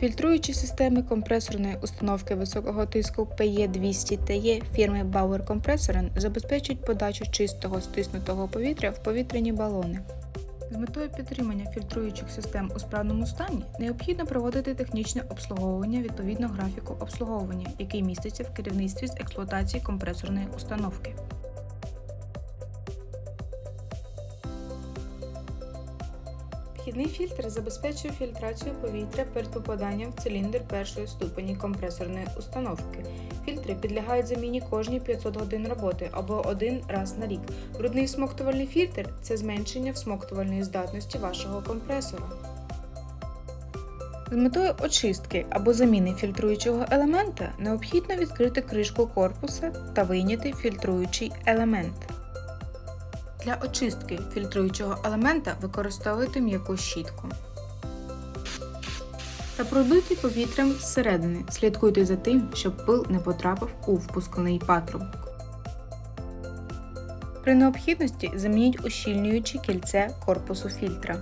Фільтруючі системи компресорної установки високого тиску PE200TE фірми Bauer Compressoren забезпечують подачу чистого стиснутого повітря в повітряні балони. З метою підтримання фільтруючих систем у справному стані необхідно проводити технічне обслуговування відповідно графіку обслуговування, який міститься в керівництві з експлуатації компресорної установки. Вхідний фільтр забезпечує фільтрацію повітря перед попаданням в циліндр першої ступені компресорної установки. Фільтри підлягають заміні кожні 500 годин роботи або один раз на рік. Брудний всмоктувальний фільтр це зменшення всмоктувальної здатності вашого компресора. З метою очистки або заміни фільтруючого елемента необхідно відкрити кришку корпуса та вийняти фільтруючий елемент. Для очистки фільтруючого елемента використовуйте м'яку щітку. Та продуйте повітрям зсередини. Слідкуйте за тим, щоб пил не потрапив у впускний патрубок. При необхідності замініть ущільнююче кільце корпусу фільтра.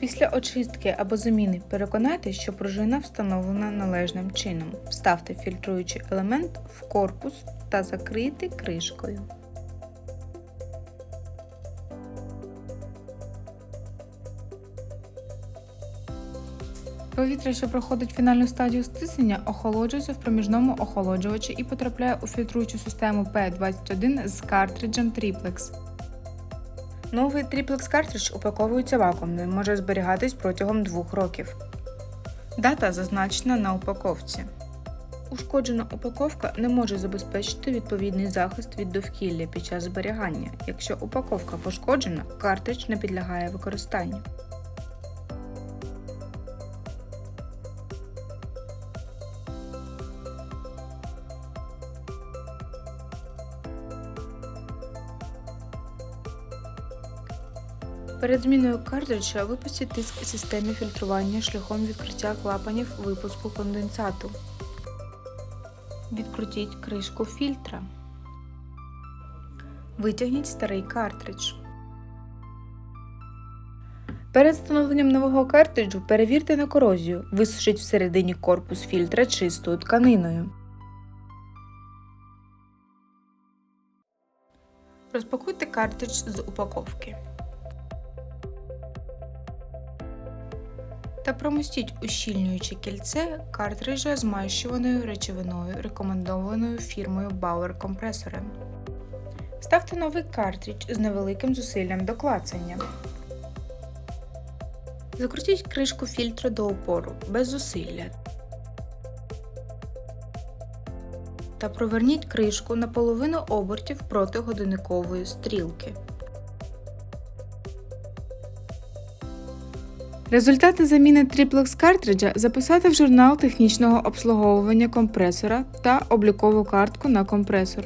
Після очистки або заміни переконайтесь, що пружина встановлена належним чином. Вставте фільтруючий елемент в корпус та закрийте кришкою. Повітря, що проходить фінальну стадію стиснення, охолоджується в проміжному охолоджувачі і потрапляє у фільтруючу систему P21 з картриджем Triplex. Новий тріплекс картридж упаковується вакуумно і може зберігатись протягом двох років. Дата зазначена на упаковці. Ушкоджена упаковка не може забезпечити відповідний захист від довкілля під час зберігання. Якщо упаковка пошкоджена, картридж не підлягає використанню. Перед зміною картриджа випустіть тиск у системі фільтрування шляхом відкриття клапанів випуску конденсату. Відкрутіть кришку фільтра. Витягніть старий картридж. Перед встановленням нового картриджу перевірте на корозію. Висушіть всередині корпус фільтра чистою тканиною. Розпакуйте картридж з упаковки. Та промостіть ущільнююче кільце картриджа змащуваною речовиною, рекомендованою фірмою Bauer Compressoren. Ставте новий картридж з невеликим зусиллям до клацання. Закрутіть кришку фільтра до опору без зусилля. Та проверніть кришку на половину обертів проти годинникової стрілки. Результати заміни триплекс картриджа записати в журнал технічного обслуговування компресора та облікову картку на компресор.